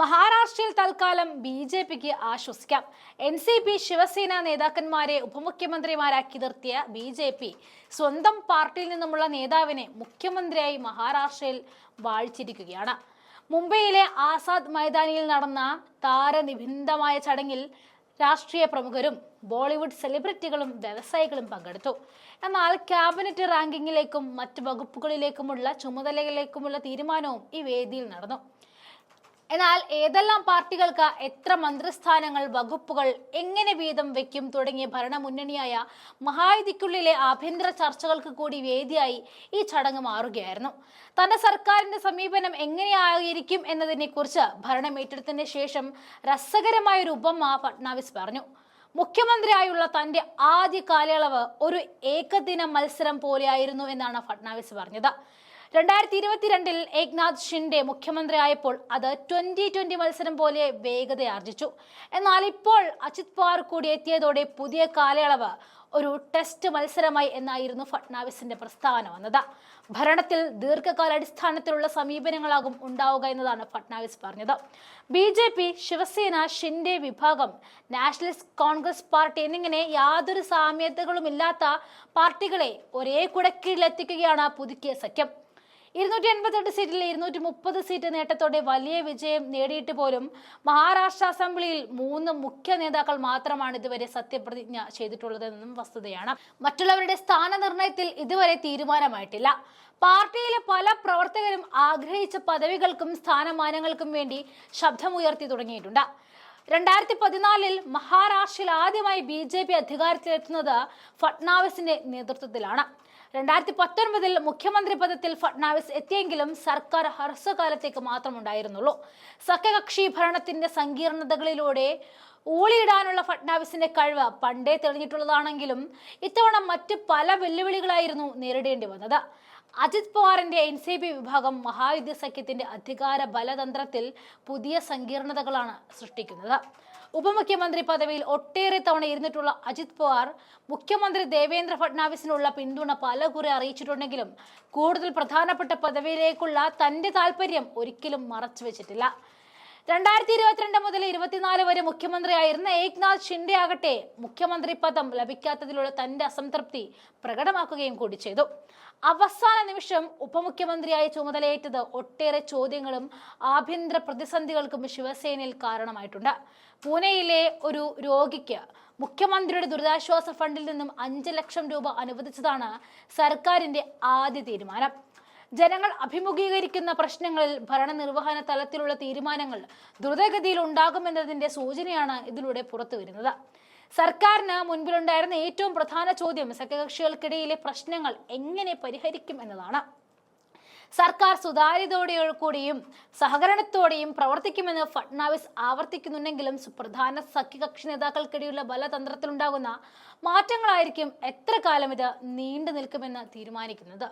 മഹാരാഷ്ട്രയിൽ തൽക്കാലം B J പിക്ക് ആശ്വസിക്കാം. എൻ സി പി ശിവസേന നേതാക്കന്മാരെ ഉപമുഖ്യമന്ത്രിമാരാക്കി നിർത്തിയ ബി ജെ പി സ്വന്തം പാർട്ടിയിൽ നിന്നുമുള്ള നേതാവിനെ മുഖ്യമന്ത്രിയായി മഹാരാഷ്ട്രയിൽ വാഴിച്ചിരിക്കുകയാണ് മുംബൈയിലെ ആസാദ് മൈതാനിയിൽ നടന്ന താരനിബിന്ദമായ ചടങ്ങിൽ രാഷ്ട്രീയ പ്രമുഖരും ബോളിവുഡ് സെലിബ്രിറ്റികളും വ്യവസായികളും പങ്കെടുത്തു. എന്നാൽ ക്യാബിനറ്റ് റാങ്കിങ്ങിലേക്കും മറ്റ് വകുപ്പുകളിലേക്കുമുള്ള ചുമതലകളിലേക്കുമുള്ള തീരുമാനവും ഈ വേദിയിൽ നടന്നു. എന്നാൽ ഏതെല്ലാം പാർട്ടികൾക്ക് എത്ര മന്ത്രിസ്ഥാനങ്ങൾ വകുപ്പുകൾ എങ്ങനെ വീതം വെക്കും തുടങ്ങിയ ഭരണമുന്നണിയായ മഹായുതിക്കുള്ളിലെ ആഭ്യന്തര ചർച്ചകൾക്ക് കൂടി വേദിയായി ഈ ചടങ്ങ് മാറുകയായിരുന്നു. തന്റെ സർക്കാരിന്റെ സമീപനം എങ്ങനെയായിരിക്കും എന്നതിനെ കുറിച്ച് ഭരണം ഏറ്റെടുത്തതിന് ശേഷം രസകരമായ ഒരു ഉപമ ഫട്നാവിസ് പറഞ്ഞു. മുഖ്യമന്ത്രിയായുള്ള തന്റെ ആദ്യ കാലയളവ് ഒരു ഏകദിന മത്സരം പോലെയായിരുന്നു എന്നാണ് ഫട്നാവിസ് പറഞ്ഞത്. രണ്ടായിരത്തി ഇരുപത്തിരണ്ടിൽ ഏക്നാഥ് ഷിൻഡെ മുഖ്യമന്ത്രിയായപ്പോൾ അത് ട്വന്റി ട്വന്റി മത്സരം പോലെ വേഗതയാർജിച്ചു. എന്നാൽ ഇപ്പോൾ അജിത് പവാർ കൂടി എത്തിയതോടെ പുതിയ കാലയളവ് ഒരു ടെസ്റ്റ് മത്സരമായി എന്നായിരുന്നു ഫട്നാവിസിന്റെ പ്രസ്താവന വന്നത്. ഭരണത്തിൽ ദീർഘകാലാടിസ്ഥാനത്തിലുള്ള സമീപനങ്ങളാകും ഉണ്ടാവുക എന്നതാണ് ഫട്നാവിസ് പറഞ്ഞത്. B J P Shiv Sena Shinde വിഭാഗം നാഷണലിസ്റ്റ് കോൺഗ്രസ് പാർട്ടി എന്നിങ്ങനെ യാതൊരു സാമ്യതകളുമില്ലാത്ത പാർട്ടികളെ ഒരേ കുടക്കീഴിലെത്തിക്കുകയാണ് പുതുക്കിയ സഖ്യം. ഇരുന്നൂറ്റി എൺപത്തെട്ട് സീറ്റിൽ ഇരുന്നൂറ്റി മുപ്പത് സീറ്റ് നേട്ടത്തോടെ വലിയ വിജയം നേടിയിട്ട് പോലും മഹാരാഷ്ട്ര അസംബ്ലിയിൽ മൂന്ന് മുഖ്യ നേതാക്കൾ മാത്രമാണ് ഇതുവരെ സത്യപ്രതിജ്ഞ ചെയ്തിട്ടുള്ളതെന്നും വസ്തുതയാണ്. മറ്റുള്ളവരുടെ സ്ഥാനനിർണയത്തിൽ ഇതുവരെ തീരുമാനമായിട്ടില്ല. പാർട്ടിയിലെ പല പ്രവർത്തകരും ആഗ്രഹിച്ച പദവികൾക്കും സ്ഥാനമാനങ്ങൾക്കും വേണ്ടി ശബ്ദമുയർത്തി തുടങ്ങിയിട്ടുണ്ട്. രണ്ടായിരത്തി പതിനാലിൽ മഹാരാഷ്ട്രയിൽ ആദ്യമായി ബി ജെ പി അധികാരത്തിലെത്തുന്നത് ഫട്നാവിസിന്റെ നേതൃത്വത്തിലാണ്. രണ്ടായിരത്തി പത്തൊൻപതിൽ മുഖ്യമന്ത്രി പദത്തിൽ ഫട്നാവിസ് എത്തിയെങ്കിലും സർക്കാർ ഹ്രസ്വകാലത്തേക്ക് മാത്രമുണ്ടായിരുന്നുള്ളൂ. സഖ്യകക്ഷി ഭരണത്തിന്റെ സങ്കീർണതകളിലൂടെ ഊളിയിടാനുള്ള ഫട്നാവിസിന്റെ കഴിവ് പണ്ടേ തെളിഞ്ഞിട്ടുള്ളതാണെങ്കിലും ഇത്തവണ മറ്റ് പല വെല്ലുവിളികളായിരുന്നു നേരിടേണ്ടി വന്നത്. അജിത് പവാറിന്റെ എൻ സി പി വിഭാഗം മഹായുദ്ധ സഖ്യത്തിന്റെ അധികാര ബലതന്ത്രത്തിൽ പുതിയ സങ്കീർണതകളാണ് സൃഷ്ടിക്കുന്നത്. ഉപമുഖ്യമന്ത്രി പദവിയിൽ ഒട്ടേറെ തവണ ഇരുന്നിട്ടുള്ള അജിത് പവാർ മുഖ്യമന്ത്രി ദേവേന്ദ്ര ഫട്നാവിസിനുള്ള പിന്തുണ പലകുറി അറിയിച്ചിട്ടുണ്ടെങ്കിലും കൂടുതൽ പ്രധാനപ്പെട്ട പദവിയിലേക്കുള്ള തന്റെ താല്പര്യം ഒരിക്കലും മറച്ചുവെച്ചിട്ടില്ല. രണ്ടായിരത്തി ഇരുപത്തിരണ്ട് മുതൽ ഇരുപത്തിനാല് വരെ മുഖ്യമന്ത്രിയായിരുന്ന ഏക്നാഥ് ഷിൻഡെ ആകട്ടെ മുഖ്യമന്ത്രി പദം ലഭിക്കാത്തതിലുള്ള തന്റെ അസംതൃപ്തി പ്രകടമാക്കുകയും കൂടി ചെയ്തു. അവസാന നിമിഷം ഉപമുഖ്യമന്ത്രിയായി ചുമതലയേറ്റത് ഒട്ടേറെ ചോദ്യങ്ങളും ആഭ്യന്തര പ്രതിസന്ധികൾക്കും ശിവസേനയിൽ കാരണമായിട്ടുണ്ട്. പൂനെയിലെ ഒരു രോഗിക്ക് മുഖ്യമന്ത്രിയുടെ ദുരിതാശ്വാസ ഫണ്ടിൽ നിന്നും അഞ്ച് ലക്ഷം രൂപ അനുവദിച്ചതാണ് സർക്കാരിന്റെ ആദ്യ തീരുമാനം. ജനങ്ങൾ അഭിമുഖീകരിക്കുന്ന പ്രശ്നങ്ങളിൽ ഭരണനിർവഹണ തലത്തിലുള്ള തീരുമാനങ്ങൾ ദ്രുതഗതിയിൽ ഉണ്ടാകുമെന്നതിന്റെ സൂചനയാണ് ഇതിലൂടെ പുറത്തു വരുന്നത്. സർക്കാരിന് മുൻപിലുണ്ടായിരുന്ന ഏറ്റവും പ്രധാന ചോദ്യം സഖ്യകക്ഷികൾക്കിടയിലെ പ്രശ്നങ്ങൾ എങ്ങനെ പരിഹരിക്കും എന്നതാണ്. സർക്കാർ സുതാര്യതയോടെ കൂടിയും സഹകരണത്തോടെയും പ്രവർത്തിക്കുമെന്ന് ഫട്നാവിസ് ആവർത്തിക്കുന്നുണ്ടെങ്കിലും സുപ്രധാന സഖ്യകക്ഷി നേതാക്കൾക്കിടയിലുള്ള ബലതന്ത്രത്തിലുണ്ടാകുന്ന മാറ്റങ്ങളായിരിക്കും എത്ര കാലം ഇത് നീണ്ടു നിൽക്കുമെന്ന് തീരുമാനിക്കുന്നത്.